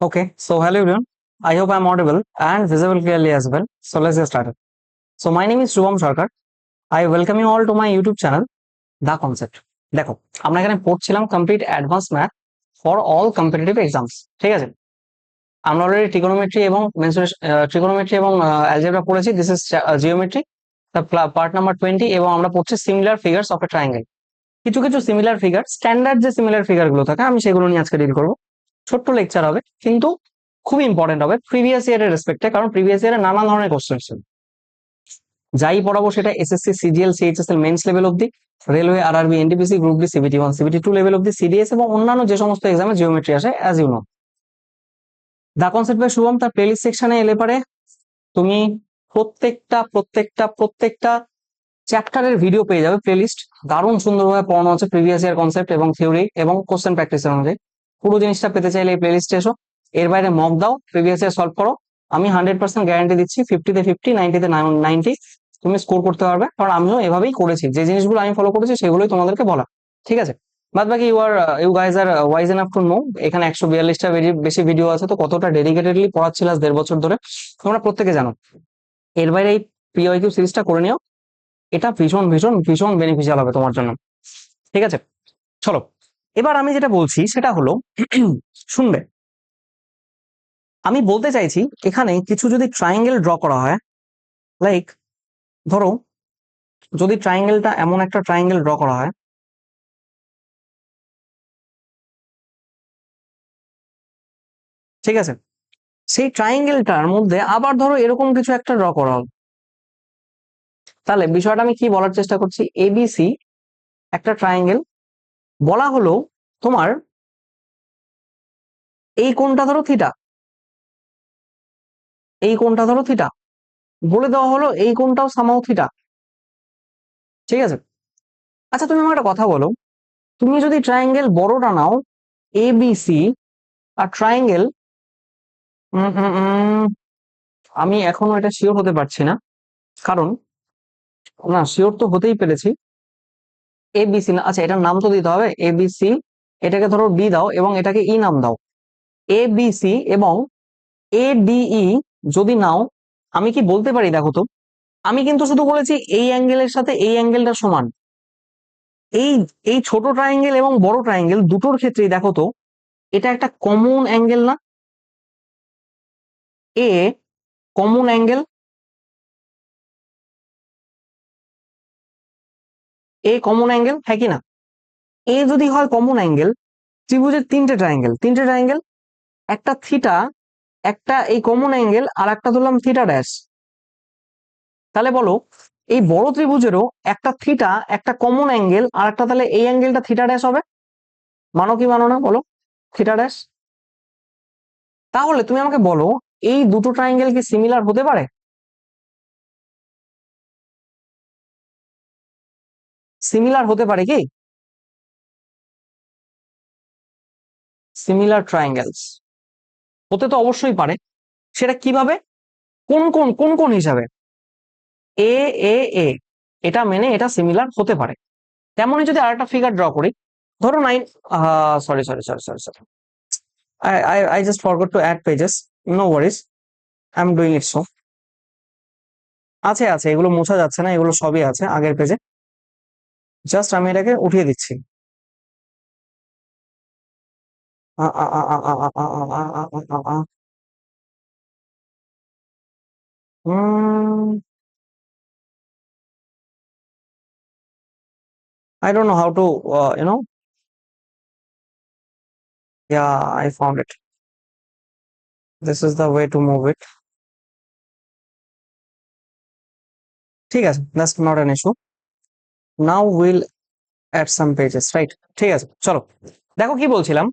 Okay, so hello everyone. I hope I'm audible and visible clearly as well. So let's get started. So my name is Shubham Sarkar. I welcome you all to my YouTube channel, The Concept. দেখো আমরা এখানে পড়ছিলাম complete advance math for all competitive exams ঠিক আছে আমরা already trigonometry এবং trigonometry এবং algebra পড়েছি this is geometry part number twenty এবং আমরা পড়ছি similar figures of a triangle কিছু কিছু সিমিলার ফিগার স্ট্যান্ডার্ড যে সিমিলার ফিগারগুলো থাকে আমি সেগুলো নিয়ে আজকে ডিল করব ছোট্ট লেকচার হবে, কিন্তু খুব ইম্পর্টেন্ট হবে প্রিভিয়াস ইয়ারের রেসপেক্টে কারণ প্রিভিয়াস ইয়ারে নানা ধরনের কোশ্চেন ছিল। যাই পড়াবো সেটা SSC CGL CHSL mains level অব্দি railway RRB NDPC group D CBT one CBT two level অব্দি সিডিএস এবং অন্যান্য যে সমস্ত এক্সামে জিওমেট্রি আসে as you know the concept by Shubham তার প্লেলিস্ট সেকশনে এলে পারে তুমি প্রত্যেকটা প্রত্যেকটা প্রত্যেকটা চ্যাপ্টারের ভিডিও পেয়ে যাবে প্লেলিস্ট দারুণ সুন্দরভাবে পড়ানো আছে প্রিভিয়াস ইয়ার কনসেপ্ট এবং থিওরি এবং কোশ্চেন প্র্যাকটিসের অনুযায়ী। পুরো জিনিসটা পেতে চাইলে এই প্লেলিস্টে এসো। এর বাইরে মক দাও প্রিভিয়াস ইয়ার সলভ করো। আমি হান্ড্রেড পার্সেন্ট গ্যারান্টি দিচ্ছি ফিফটিতে ফিফটি নাইনটিতে নাইনটি তুমি স্কোর করতে পারবে, কারণ আমিও এভাবেই করেছি। যে জিনিসগুলো আমি ফলো করেছি, সেগুলোই তোমাদেরকে বলা। ঠিক আছে? বাদ বাকি you are you guys are wise and enough to know এখানে একশো বিয়াল্লিশটা বেশি ভিডিও আছে, তো কতটা ডেডিকেটেডলি পড়াচ্ছিল আজ দেড় বছর ধরে, তোমরা প্রত্যেকে জানো। এর বাইরে এই পিওয়াইকিউ সিরিজটা করে নিও। এটা ভীষণ ভীষণ ভীষণ বেনিফিশিয়াল হবে তোমার জন্য। ঠিক আছে? চলো। এবার আমি যেটা বলছি সেটা হলো, শুনবে। আমি বলতে চাইছি, এখানে কিছু যদি ট্রায়াঙ্গেল ড্র করা হয় লাইক ধরো, যদি ট্রায়াঙ্গেলটা এমন একটা ট্রায়াঙ্গেল ড্র করা হয়, ঠিক আছে? সেই ট্রায়াঙ্গেলটার মধ্যে আবার ধরো এরকম কিছু একটা ড্র করা হলো তাহলে বিষয়টা আমি কি বলার চেষ্টা করছি? এবিসি একটা ট্রায়াঙ্গেল বলা হলো তোমার এই কোনটা ধরো থিটা এই কোনটা ধরো থিটা বলে দেওয়া হলো এই কোনটাও সামাও থিটা ঠিক আছে? আচ্ছা তুমি আমার একটা কথা বলো। তুমি যদি ট্রায়াঙ্গেল বড়টা নাও এ সি আর ট্রায়াঙ্গেল আমি এখনও এটা শিওর হতে পারছি না। কারণ, না শিওর তো হতেই পেরেছি। এ বি সি না আচ্ছা এটার নাম তো দিতে হবে। এ বি সি এটাকে ধরো ডি দাও এবং এটাকে ই নাম দাও। এ বি সি এবং এ ডিই যদি নাও, আমি কি বলতে পারি দেখো তো? আমি কিন্তু শুধু বলেছি এই অ্যাঙ্গেলের সাথে এই অ্যাঙ্গেলটা সমান। এই এই ছোট ট্রায়াঙ্গেল এবং বড় ট্রায়াঙ্গেল দুটোর ক্ষেত্রেই দেখো তো, এটা একটা কমন অ্যাঙ্গেল না? A common angle A common angle হ্যাঁ কি না? এ যদি হয় কমন অ্যাঙ্গেল ত্রিভুজের তিনটে ট্রায়াঙ্গেল তিনটে ট্রায়াঙ্গেল একটা থিটা একটা এই কমন অ্যাঙ্গেল আর একটা ধরলাম থিটা ড্যাশ তাহলে বলো, এই বড় ত্রিভুজেরও একটা থিটা একটা কমন অ্যাঙ্গেল আর একটা তাহলে এই অ্যাঙ্গেলটা থিটা ড্যাশ হবে? মানো কি মানো না, বলো। থিটা ড্যাশ তাহলে তুমি আমাকে বলো, এই দুটো ট্রায়াঙ্গেল কি সিমিলার হতে পারে? সিমিলার হতে পারে কি? সিমিলার ট্রায়াঙ্গেলস হতে তো অবশ্যই পারে। সেটা কীভাবে? কোন কোন কোন কোন হিসাবে? এ এ এ এটা মেনে এটা সিমিলার হতে পারে। তেমনই যদি আরেকটা ফিগার ড্র করি, ধরো nine sorry sorry sorry sorry sorry I I I just forgot to add pages. No I am doing it so আছে আছে। এগুলো মোছা যাচ্ছে না। এগুলো সবই আছে আগের পেজে জাস্ট আমি এটাকে উঠিয়ে দিচ্ছি I don't know how to, uh, you know. Yeah, I found it. This is the way to move it. Okay, that's not an issue. Now we'll add some pages right ঠিক আছে, চলো। দেখো কি বলছিলাম?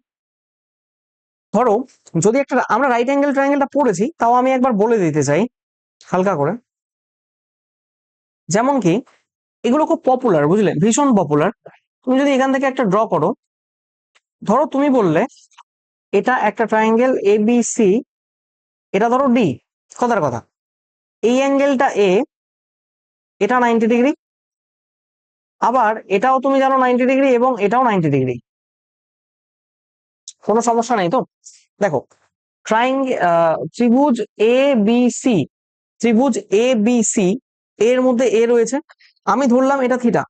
ধরো, যদি একটা, আমরা রাইট অ্যাঙ্গেল ট্রায়াঙ্গেলটা পড়েছি, তাও আমি একবার বলে দিতে চাই, হালকা করে। যেমন কি, এগুলো খুব পপুলার বুঝলে? ভীষণ পপুলার তুমি যদি এখান থেকে একটা ড্র করো, ধরো তুমি বললে, এটা একটা ট্রায়াঙ্গেল এ বি সি এটা ধরো ডি কথার কথা। এই অ্যাঙ্গেলটা এ এটা নাইনটি ডিগ্রি আবার এটাও তুমি জানো নাইনটি ডিগ্রি এবং এটাও নাইনটি ডিগ্রি কোনো সমস্যা নেই তো? দেখো ট্রাইং ত্রিভুজ এ বি সি ত্রিভুজ এ বি সি এর মধ্যে এ রয়েছে। আমি ধরলাম এটা থিটা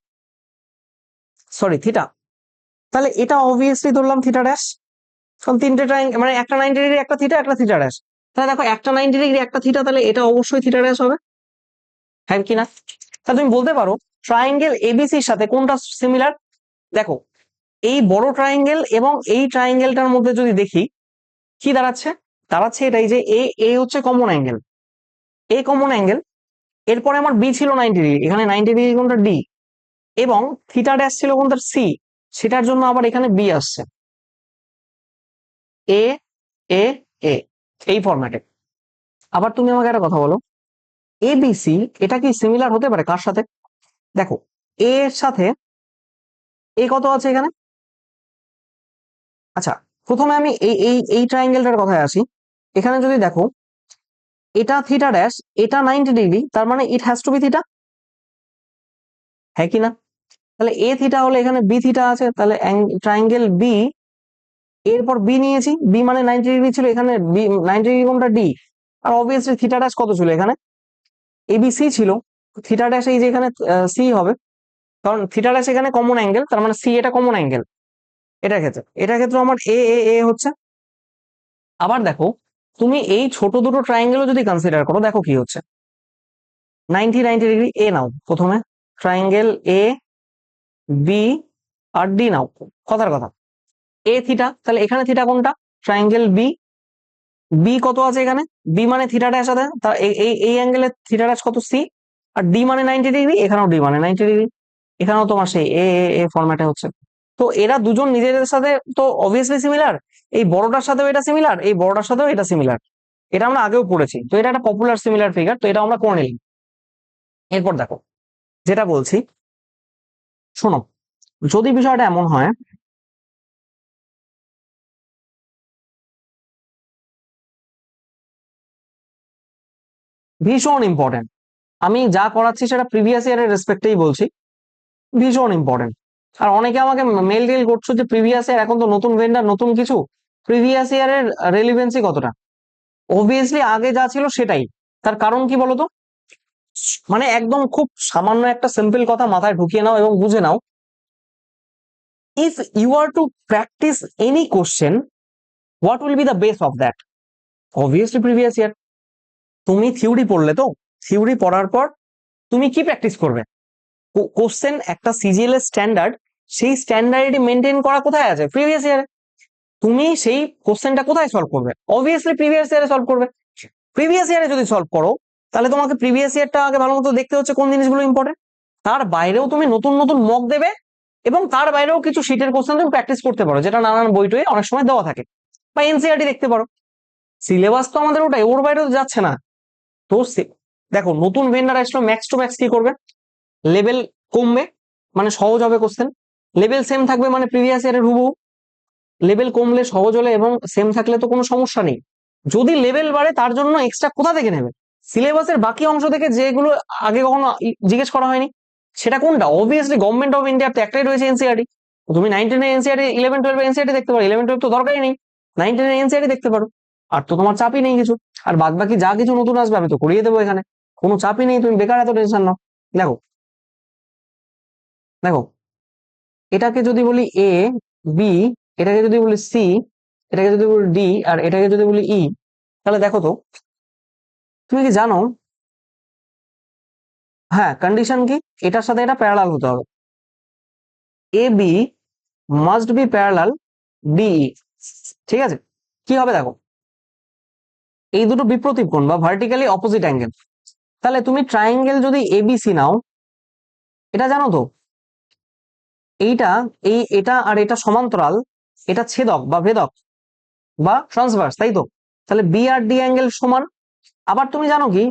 সরি থিটা তাহলে এটা অবভিয়াসলি ধরলাম থিটা ড্যাশ কারণ তিনটে ট্রাইং মানে একটা নাইনটি ডিগ্রি একটা থিটা একটা থিটা ড্যাশ তাহলে দেখো, একটা নাইনটি ডিগ্রি একটা থিটা তাহলে এটা অবশ্যই থিটা ড্যাশ হবে। হ্যাঁ কি না? তাহলে তুমি বলতে পারো ট্রাইঙ্গেল এবিসির সাথে কোনটা সিমিলার দেখো, এই বড় ট্রাইঙ্গেল এবং এই ট্রাইঙ্গেলটার মধ্যে যদি দেখি, কি দাঁড়াচ্ছে? দাঁড়াচ্ছে এটাই যে এ এ হচ্ছে common angle A common angle এরপরে আমার বি ছিল নাইনটি ডিগ্রি এখানে নাইনটি ডিগ্রি কোনটা ডি এবং থিটা ড্যাশ ছিল কোনটা সি সেটার জন্য আবার এখানে বি আসছে। এ এ এ এই ফরম্যাটে আবার তুমি আমাকে একটা কথা বলো। এ বি সি এটা কি সিমিলার হতে পারে? কার সাথে? দেখো এ এর সাথে এ কত আছে এখানে? আচ্ছা প্রথমে আমি এই এই এই ট্রায়াঙ্গেলটার কথায় আসি। এখানে যদি দেখো, এটা থিটা ড্যাশ এটা নাইনটি ডিগ্রি তার মানে it has to be theta হ্যাঁ কি না? তাহলে এ থিটা হলে এখানে বি থিটা আছে, তাহলে ট্রায়াঙ্গেল বি এরপর বি নিয়েছি বি মানে নাইনটি ডিগ্রি ছিল, এখানে বি নাইনটি ডিগ্রি কোনটা ডি আর অবভিয়াসলি থিটা ড্যাশ কত ছিল এখানে? এবিসি ছিল। থিটা ড্যাশ এই যে এখানে সি হবে, কারণ থিটা ড্যাশ এখানে কমন অ্যাঙ্গেল তার মানে সি এটা কমন অ্যাঙ্গেল এটা ক্ষেত্রে এটা ক্ষেত্রে আমার এ এ এ হচ্ছে। আবার দেখো, তুমি এই ছোট দুটো ট্রায়াঙ্গেলও যদি কনসিডার করো, দেখো কি হচ্ছে। নাইনটি নাইনটি ডিগ্রি এ নাও, প্রথমে ট্রায়াঙ্গেল এ বি আর ডি নাও, কথার কথা। এ থিটা তাহলে এখানে থিটা কোনটা? ট্রায়াঙ্গেল বি বি কত আছে এখানে? বি মানে থিটা ড্যাশ আছে এই এই এই অ্যাঙ্গেলে থিটা ড্যাশ কত সি আর ডি মানে নাইনটি ডিগ্রি এখানেও ডি মানে নাইনটি ডিগ্রি এখানেও তোমার সেই এ এ ফরম্যাটে হচ্ছে। তো এরা দুজন নিজেদের সাথে তো অবভিয়াসলি সিমিলার এই বড়টার সাথেও এটা সিমিলার এই বড়টার সাথেও এটা সিমিলার এটা আমরা আগেও পড়েছি, তো এটা একটা পপুলার সিমিলার ফিগার তো এটা আমরা করে নিলাম। এরপর দেখো, যেটা বলছি, শোনো, যদি বিষয়টা এমন হয়, ভীষণ ইম্পর্টেন্ট আমি যা করাচ্ছি সেটা প্রিভিয়াস ইয়ারের রেসপেক্টেই বলছি। ভীষণ ইম্পর্টেন্ট আর অনেকে আমাকে মেল টেল করছ যে প্রিভিয়াস ইয়ার এখন তো নতুন ভেন্ডার নতুন কিছু। প্রিভিয়াস ইয়ারের রেলিভেন্সি কতটা? অবভিয়াসলি আগে যা ছিল সেটাই। তার কারণ কি বলতো? মানে একদম খুব সামান্য একটা সিম্পল কথা মাথায় ঢুকিয়ে নাও এবং বুঝে নাও। If you are to practice any question what will be the base of that obviously previous year তুমি থিওরি পড়লে তো। থিওরি পড়ার পর তুমি কি প্র্যাকটিস করবে? কোশ্চেন একটা সিজিএল এর স্ট্যান্ডার্ড সেই স্ট্যান্ডার্ডটি মেনটেন করা কোথায় আছে? প্রিভিয়াস ইয়ারে তুমি সেই কোশ্চেনটা কোথায় সলভ করবে? অবভিয়াসলি প্রিভিয়াস ইয়ারে সলভ করবে। প্রিভিয়াস ইয়ারে যদি সলভ করো, তাহলে তোমাকে প্রিভিয়াস ইয়ারটা আগে ভালো মতো দেখতে হচ্ছে কোন জিনিসগুলো ইম্পর্টেন্ট তার বাইরেও তুমি নতুন নতুন মক দেবে এবং তার বাইরেও কিছু শীটের কোশ্চেন তুমি প্র্যাকটিস করতে পারো, যেটা নানান বই টয়ে অনেক সময় দেওয়া থাকে। বা এনসিআরটি দেখতে পারো। সিলেবাস তো আমাদের ওটাই, ওর বাইরেও যাচ্ছে না। তো দেখো, নতুন ভেন্ডার আসলো ম্যাক্স টু ম্যাক্স কি করবে? লেভেল কমবে মানে সহজ হবে কোশ্চেন লেভেল সেম থাকবে মানে প্রিভিয়াস ইয়ারের হুবহু। লেভেল কমলে সহজ হলে এবং সেম থাকলে তো কোনো সমস্যা নেই। যদি লেভেল বাড়ে, তার জন্য এক্সট্রা কোথা থেকে নেবে? সিলেবাসের বাকি অংশ থেকে যেগুলো আগে কখনো জিজ্ঞেস করা হয়নি, সেটা কোনটা? অবভিয়াসলি গভর্নমেন্ট অফ ইন্ডিয়ার তো একটাই রয়েছে এনসিআরটি তুমি nine ten NCERT eleven twelve NCERT দেখতে পারো। ইলেভেন টুয়েলভ তো দরকারই নেই। নাইন টেন এনসিআরটি দেখতে পারো। আর তো তোমার চাপই নেই কিছু। আর বাদ বাকি যা কিছু নতুন আসবে, আমি তো করিয়ে দেবো এখানে। কোনো চাপই নেই, তুমি বেকার এত টেনশন নাও। দেখো দেখো, এটাকে যদি বলি এ বি এটাকে যদি বলি সি এটাকে যদি বলি ডি আর এটাকে যদি বলি ই তাহলে দেখো তো, তুমি কি জানো? হ্যাঁ কন্ডিশন কি? এটার সাথে এটা প্যারালাল হতে হবে। A B must be parallel D ঠিক আছে? কি হবে দেখো? এই দুটো বিপ্রতীপ কোণ বা ভার্টিক্যালি অপোজিট অ্যাঙ্গেল তাহলে তুমি ট্রায়াঙ্গেল যদি এবিসি নাও, এটা জানো তো? এইটা, এই এটা আর এটা সমান্তরাল, এটা ছেদক বা ভেদক বা ট্রান্সভার্স তাই তো? তাহলে বি আর ডি অ্যাঙ্গেল সমান। আবার তুমি জানো কি?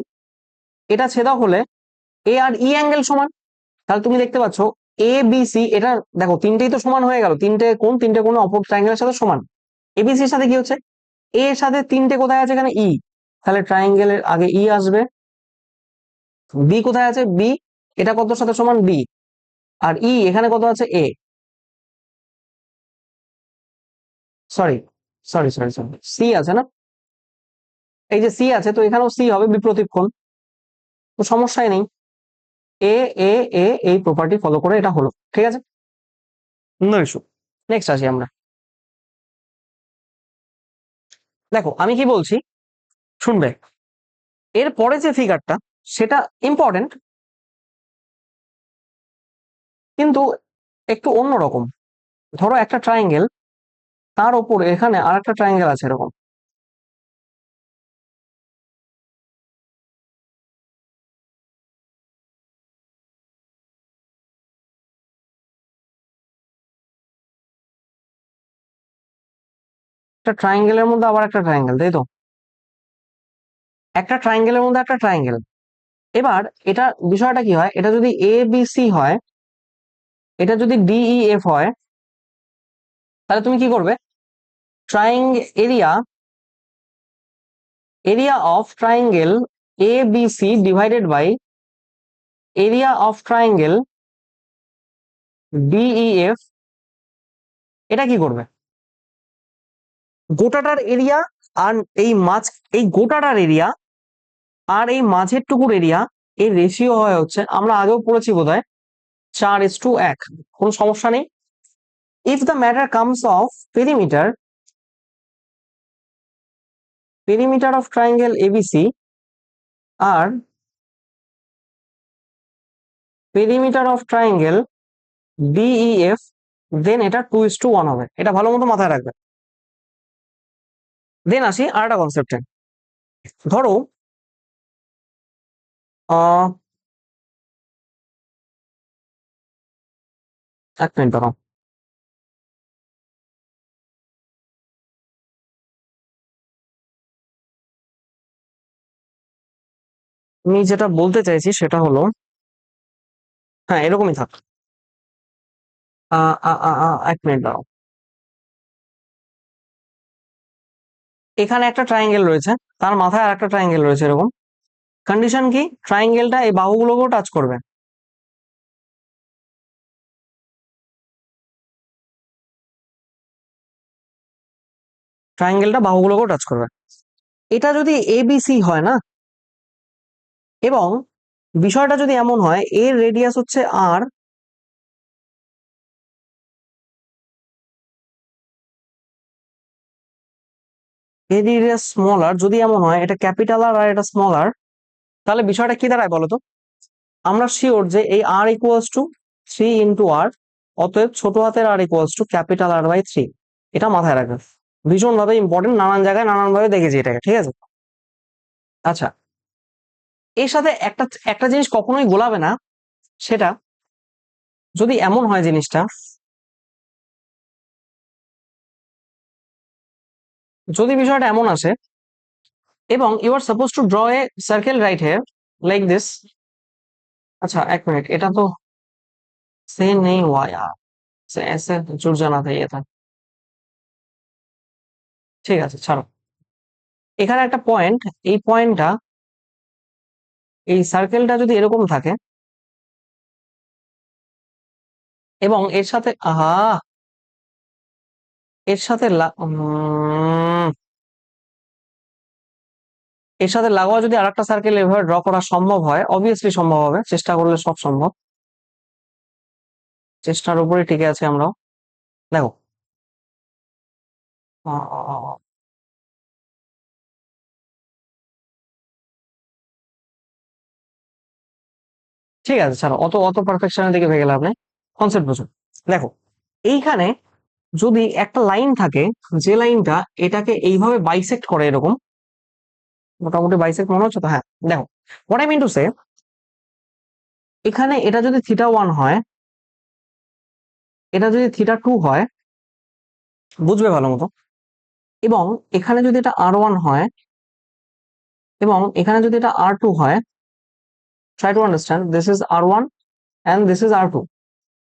এটা ছেদক হলে এ আর ই অ্যাঙ্গেল সমান। তাহলে তুমি দেখতে পাচ্ছ এ বি সি এটা দেখো, তিনটেই তো সমান হয়ে গেল। তিনটে কোন তিনটে কোন অপর ট্রায়াঙ্গেলের সাথে সমান। এবিসির সাথে কি হচ্ছে? এ এর সাথে তিনটে কোথায় আছে এখানে? ই তাহলে ট্রায়াঙ্গেলের আগে ই আসবে। বি কোথায় আছে? বি এটা কত সাথে সমান? বি আর ই এখানে কত আছে? A sorry sorry sorry sorry C আছে না? এই যে সি আছে, তো এখানেও সি হবে বিপ্রতীপ কোণ তো সমস্যাই নেই। এ এ এ এই প্রপার্টি ফলো করে এটা হলো, ঠিক আছে? নেক্সট আসি আমরা। দেখো, আমি কি বলছি? শুনবে? এর পরে যে ফিগারটা সেটা ইম্পর্টেন্ট কিন্তু একটু অন্যরকম ধরো একটা ট্রায়াঙ্গেল তার ওপরে এখানে আর একটা ট্রায়াঙ্গেল আছে এরকম। একটা ট্রায়াঙ্গেলের মধ্যে আবার একটা ট্রায়াঙ্গেল তাই তো? একটা ট্রায়াঙ্গেলের মধ্যে একটা ট্রায়াঙ্গেল এবার এটা বিষয়টা কি হয়? এটা যদি এ বি সি হয়, এটা যদি ডিই এফ হয়, তাহলে তুমি কি করবে? Trying area area of triangle A B C divided by area of triangle DEF এটা কি করবে? গোটাটার এরিয়া আর এই মাছ এই গোটাটার এরিয়া আর এই মাঝের টুকুর এরিয়া এর রেশিও হয় হচ্ছে, আমরা আগেও পড়েছি বোধ হয় চার ইস টু এক। কোনো সমস্যা নেই? If the matter comes of perimeter perimeter of triangle ABC R perimeter of triangle DEF then এটা টু ইস টু ওয়ান হবে। এটা ভালো মতো মাথায় রাখবে দেন আসি আর একটা কনসেপ্টে ধরো আহ এক মিনিট দাঁড়াও আমি যেটা বলতে চাইছি সেটা হলো হ্যাঁ এরকমই থাক এক মিনিট দাঁড়াও এখানে একটা ট্রায়াঙ্গেল রয়েছে। তার মাথায় আর একটা ট্রায়াঙ্গেল রয়েছে, এরকম। কন্ডিশন কি? ট্রায়াঙ্গেলটা এই বাহুগুলোকেও টাচ করবে। ট্রায়াঙ্গেলটা বাহুগুলোকেও টাচ করবে। এটা যদি এবিসি হয় না? এবং বিষয়টা যদি এমন হয় এর রেডিয়াস হচ্ছে আর এর রেডিয়াস স্মলার যদি এমন হয়, এটা ক্যাপিটাল আর আর এটা স্মলার তাহলে বিষয়টা কি দাঁড়ায় বলতো আমরা শিওর যে এই R equals to three into R অতএব ছোট হাতের R equals to capital R by three এটা মাথায় রাখবেন ভীষণভাবে ইম্পর্টেন্ট নানান জায়গায় নানান ভাবে দেখেছি এটাকে, ঠিক আছে? আচ্ছা এর সাথে একটা একটা জিনিস কখনোই গোলাবে না, সেটা যদি এমন হয় জিনিসটা, যদি বিষয়টা এমন আসে এবং you are suppose to draw a circle right hey like this আচ্ছা এক মিনিট এটা তো সে নেই ওয়াই আর এসে তাই এটা ঠিক আছে, ছাড়ো। এখানে একটা পয়েন্ট এই পয়েন্টটা এই সার্কেলটা যদি এরকম থাকে, এবং এর সাথে, আহা! এর সাথে এর সাথে লাগোয়া যদি আরেকটা সার্কেল এভাবে ড্র করা সম্ভব হয় অবভিয়াসলি সম্ভব হবে, চেষ্টা করলে সব সম্ভব। চেষ্টার উপরে টিকে আছে আমরাও দেখো। ঠিক আছে, ছাড়ো। অত অত পারফেকশনের দিকে ভেগে লাভ নেই। কনসেপ্ট বুঝো। দেখো, এইখানে যদি একটা লাইন থাকে, যে লাইনটা এটাকে এইভাবে বাইসেক্ট করে এরকম মোটামুটি বাইসেক্ট মনে হচ্ছে তো হ্যাঁ। দেখো what I mean to say এখানে এটা যদি থিটা ওয়ান হয়, এটা যদি থিটা টু হয়, বুঝবে ভালো মতো, এবং এখানে যদি এটা আর ওয়ান হয়, এবং এখানে যদি এটা আর টু হয় try to understand this is R one and this is R two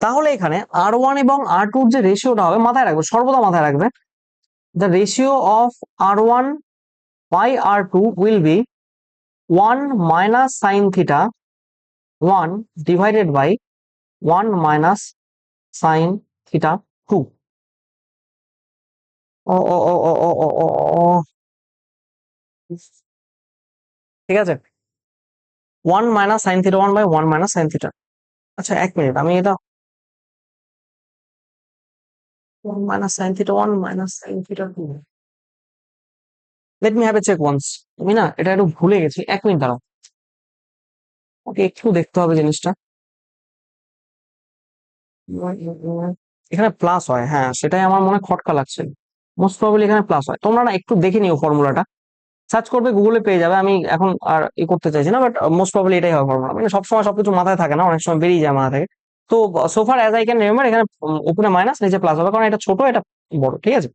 তাহলে এখানে আর ওয়ান এবং আর টুর যে রেশিওটা হবে, মাথায় রাখবে, সর্বদা মাথায় রাখবে the ratio of R one pi r2 will be 1 minus sine theta 1 divided by 1 minus sine theta 2. Oh, oh, oh, oh, oh, oh, oh, oh. ঠিক আছে one minus sine theta one by one minus sine theta আচ্ছা এক minute আমি এটা one minus sine theta one minus sine theta two let me have a check once আমি না, এটা একটু ভুলে গেছি। এক মিনিট দাঁড়াও। ওকে, একটু দেখতে হবে জিনিসটা। এখানে প্লাস হয় হ্যাঁ সেটাই আমার মনে হয় খটকা লাগছে। মোস্ট প্রবাবলি এখানে প্লাস হয়। তোমরা না একটু দেখে নিও ফর্মুলাটা সার্চ করবে গুগলে পেয়ে যাবে। আমি এখন আর ই করতে চাইছি না বাট মোস্ট প্রবলি এটাই হবে ফর্মুলা মানে সবসময় সবকিছু মাথায় থাকে না, অনেক সময় বেরিয়ে যায় মাথা থেকে। তো সোফার অ্যাজ আই ক্যান রিমেম্বার এখানে উপরে মাইনাস নিচে প্লাস হবে। কারণ এটা ছোট, এটা বড়, ঠিক আছে?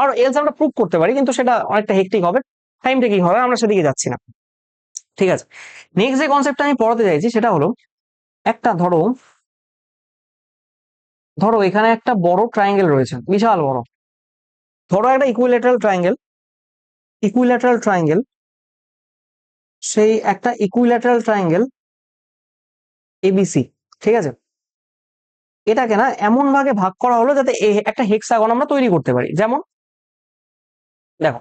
আর এলস আমরা প্রুভ করতে পারি, কিন্তু সেটা অনেকটা হেক্টিক হবে টাইম টেকিং হবে, আমরা সেদিকে যাচ্ছি না। ঠিক আছে? নেক্সট যে কনসেপ্টটা আমি পড়াতে চাইছি, সেটা হলো, একটা ধরো ধরো এখানে একটা বড় ট্রায়াঙ্গেল রয়েছে, বিশাল বড়। ধরো একটা ইকুইলেটারাল ট্রায়াঙ্গেল ইকুইলেটারাল ট্রায়াঙ্গেল সেই একটা ইকুইলেটারাল ট্রায়াঙ্গেল এবিসি ঠিক আছে? এটাকে না এমন ভাগে ভাগ করা হলো যাতে একটা হেক্সাগন আমরা তৈরি করতে পারি। যেমন দেখো।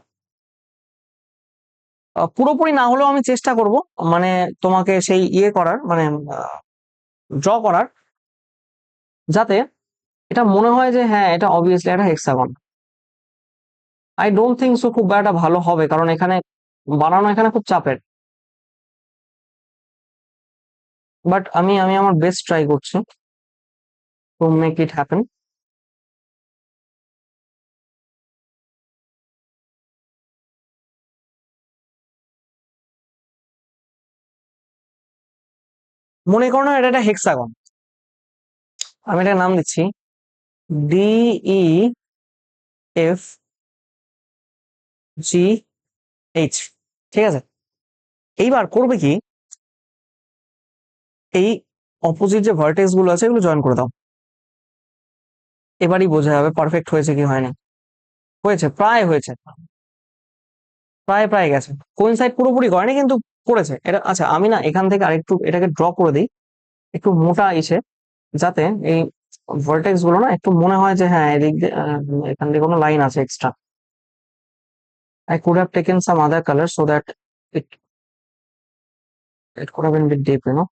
পুরোপুরি না হলেও আমি চেষ্টা করব মানে তোমাকে সেই ইয়ে করার মানে ড্র করার, যাতে এটা মনে হয় যে হ্যাঁ এটা অবভিয়াসলি একটা hexagon I don't think so খুব একটা ভালো হবে, কারণ এখানে বানানো এখানে খুব চাপের। বাট আমি আমি আমার বেস্ট ট্রাই করছি টু মেক ইট হ্যাপেন মনে করো না, এটা একটা হেক্সাগন আমি এটা নাম দিচ্ছি। ডিই এফ জি এইচ ঠিক আছে? এইবার করবে কি? এই অপোজিট যে ভার্টেক্সগুলো আছে, এগুলো জয়েন করে দাও। এবারই বোঝা যাবে পারফেক্ট হয়েছে কি হয়নি। হয়েছে, প্রায় হয়েছে। প্রায় প্রায় গেছে। কোন সাইড পুরোপুরি করেনি, কিন্তু করেছে। এটা আচ্ছা আমি না এখান থেকে আরেকটু এটাকে ড্র করে দিই। একটু মোটা আইছে যাতে এই ভোল্টেক্সগুলো না একটু মনে হয় যে হ্যাঁ এদিক দিয়ে এখান থেকে কোনো লাইন আছে extra I could have taken some other colour so that it could have been a bit deep, you know.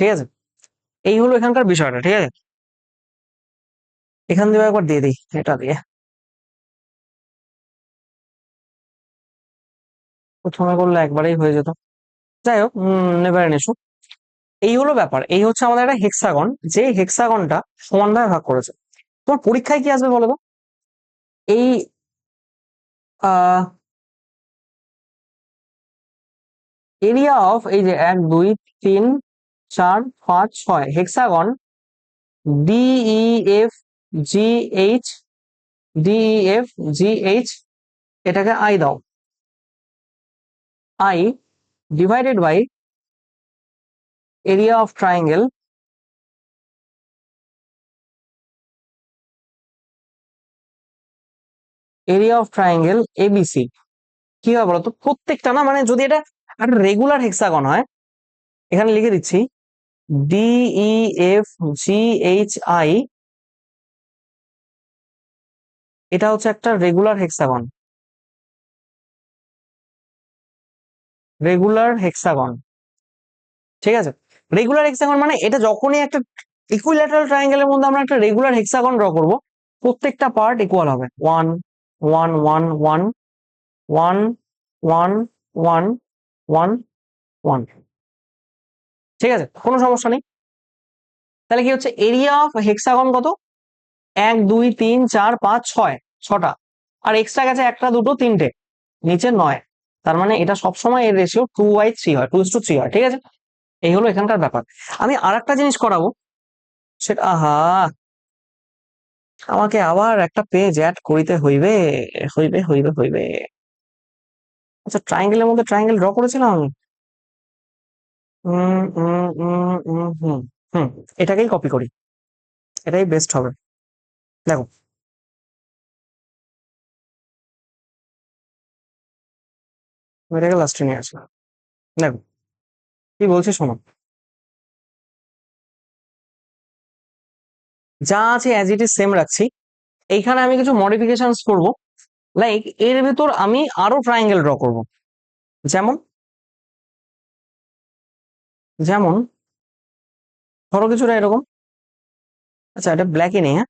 ঠিক আছে? এই হলো এখানকার বিষয়টা, ঠিক আছে? এখান দিয়ে একবার দিয়ে দিই, এটা দিয়ে। প্রথমে করলে একবারেই হয়ে যেত। যাই হোক নেভার ইস্যু এই হলো ব্যাপার, এই হচ্ছে আমাদের একটা হেক্সাগন যে হেক্সাগনটা সমানভাবে ভাগ করেছে। তোমার পরীক্ষায় কি আসবে বলো তো? এই এরিয়া অফ এই যে এক, দুই, তিন চার, পাঁচ, ছয়। Hexagon DE F G H DE F G H এটাকে আই দাও। I divided by area of triangle area of triangle ABC কি হয় বলতো? প্রত্যেকটা না মানে যদি এটা একটা রেগুলার হেক্সাগন হয়, এখানে লিখে দিচ্ছি। ডিই এফ আই এটা হচ্ছে একটা রেগুলার হেক্সাগন রেগুলার হেক্সাগন ঠিক আছে? রেগুলার হেক্সাগন মানে এটা যখনই একটা ইকুইল্যাটারাল ট্রায়াঙ্গেলের মধ্যে আমরা একটা রেগুলার হেক্সাগন ড্র করব, প্রত্যেকটা পার্ট ইকুয়াল হবে। One one one one one one one one one ঠিক আছে? কোনো সমস্যা নেই। তাহলে কি হচ্ছে? এরিয়া অফ হেক্সাগন কত? এক, দুই, তিন, চার, পাঁচ, ছয়, ছটা। আর এক্সট্রা গেছে একটা, দুটো, তিনটে। নিচে নয়। তার মানে এটা সবসময় এর রেশিও টু বাই থ্রি হয় টু ইস টু থ্রি হয়, ঠিক আছে? এই হলো এখানকার ব্যাপার। আমি আর একটা জিনিস করাবো। সেটা আহা! আমাকে আবার একটা পেজ অ্যাড করিতে হইবে হইবে হইবে হইবে। আচ্ছা ট্রায়াঙ্গেলের মধ্যে ট্রায়াঙ্গেল ড্র করেছিলাম আমি। হুম হুম, এটাকেই কপি করি। এটাই বেস্ট হবে। দেখো। এটাকে লাস্টে নিয়ে আসলাম। দেখো। কি বলছি শোনো। যা আছে অ্যাজ ইট ইজ সেম রাখছি। এইখানে আমি কিছু মডিফিকেশন করব। লাইক এর ভেতর আমি আরও ট্রায়াঙ্গেল ড্র করব। যেমন যেমন ধরো কিছুটা এরকম। আচ্ছা এটা ব্ল্যাকই নেই হ্যাঁ?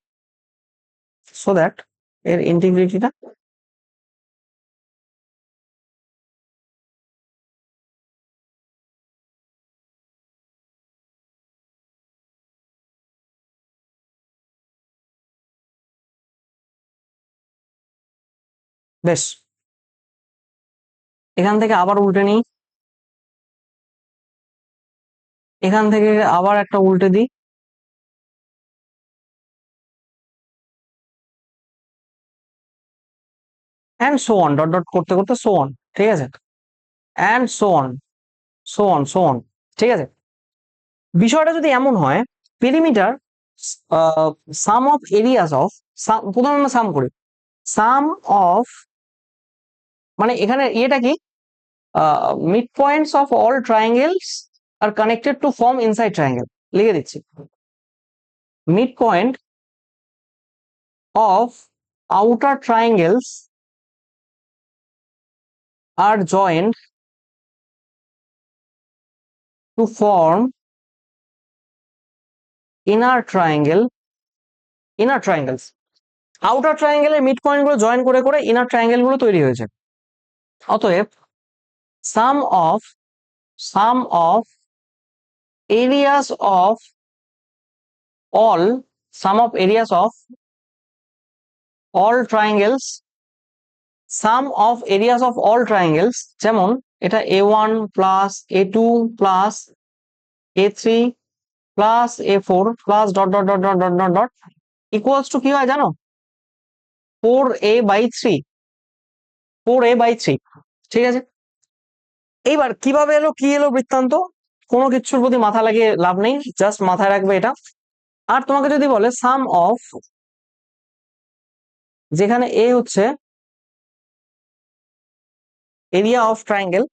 সো দ্যাট এর ইন্টিগ্রিটিটা বেশ। এখান থেকে আবার উল্টে নিই। এখান থেকে আবার একটা উল্টে দিই। And so on dot dot করতে করতে সো অন ঠিক আছে? And so on so on so on ঠিক আছে? বিষয়টা যদি এমন হয় perimeter sum of areas of প্রথমে আমরা সাম করি। সাম অফ মানে এখানে ইয়েটা কি? Mid points of all triangles are connected to form inside triangle লিখে দিচ্ছি। Mid point of outer triangles are joint to form inner triangle, inner triangles আউটার ট্রায়াঙ্গেলের মিড পয়েন্টগুলো জয়েন করে করে ইনার ট্রায়াঙ্গেলগুলো তৈরি হয়েছে। অতএব sum of sum of areas of all sum of areas of all triangles sum of areas of all triangles যেমন এটা A one plus A two plus A three plus A four plus dot dot dot dot dot dot dot equals to কি হয় জানো? Four A by three four A by three ঠিক আছে? এইবার কীভাবে এলো, কি এলো বৃত্তান্ত? কোনো কিছুর প্রতি মাথা লাগিয়ে লাভ নেই জাস্ট মাথায় রাখবে এটা। আর তোমাকে যদি বলে সাম অফ যেখানে এ হচ্ছে এরিয়া অফ ট্রায়াঙ্গেল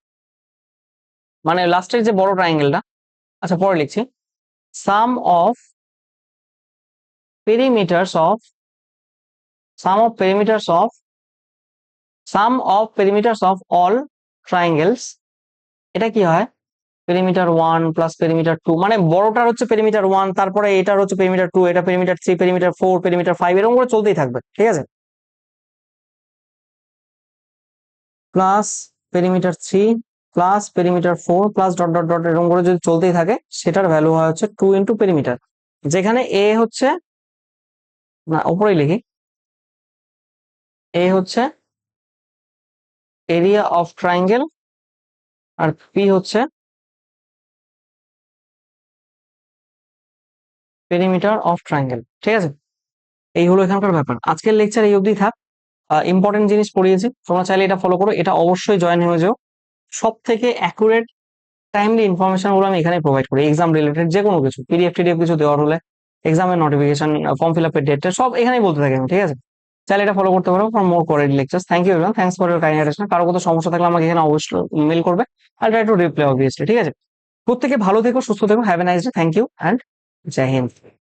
মানে লাস্টের যে বড় ট্রায়াঙ্গেলটা আচ্ছা পরে লিখছি sum of perimeters of sum of perimeters of sum of perimeters of all triangles এটা কি হয়? Perimeter one plus perimeter two মানে বড়টার হচ্ছে পেরিমিটার ওয়ান তারপরে এটার হচ্ছে পেরিমিটার টু এটা perimeter three perimeter four perimeter five এরকম করে চলতেই থাকবে, ঠিক আছে? Plus perimeter three plus perimeter four plus dot dot dot এরকম করে যদি চলতেই থাকে, সেটার ভ্যালু হয় হচ্ছে টু ইন্টু পেরিমিটার যেখানে এ হচ্ছে, না উপরেই লিখি এ হচ্ছে এরিয়া অফ ট্রায়াঙ্গেল আর পি হচ্ছে পেরিমিটার অফ ট্রায়াঙ্গেল ঠিক আছে? এই হলো এখানকার ব্যাপার। আজকের লেকচার এই অবধি থাক। ইম্পর্টেন্ট জিনিস পড়িয়েছি। তোমরা চাইলে এটা ফলো করো। এটা অবশ্যই জয়েন হয়ে যাও। সব থেকে অ্যাকুরেট টাইমলি ইনফরমেশনগুলো আমি এখানে প্রোভাইড করি। এক্সাম রিলেটেড যে কোনো কিছু পিডিএফ টিডিএফ কিছু দেওয়ার হলে এক্সামের নোটিফিকেশন ফর্ম ফিল আপের ডেট সব এখানেই বলতে থাকি আমি, ঠিক আছে? চাইলে এটা ফলো করতে পারো for more covered lecture thank you everyone thanks for your kind attention কারও কোনো সমস্যা থাকলে আমাকে এখানে অবশ্যই মেল করবে। I try to reply obviously ঠিক আছে? প্রত্যেকে ভালো থেকো, সুস্থ থেকো। Have a nice day thank you and Jai Hind.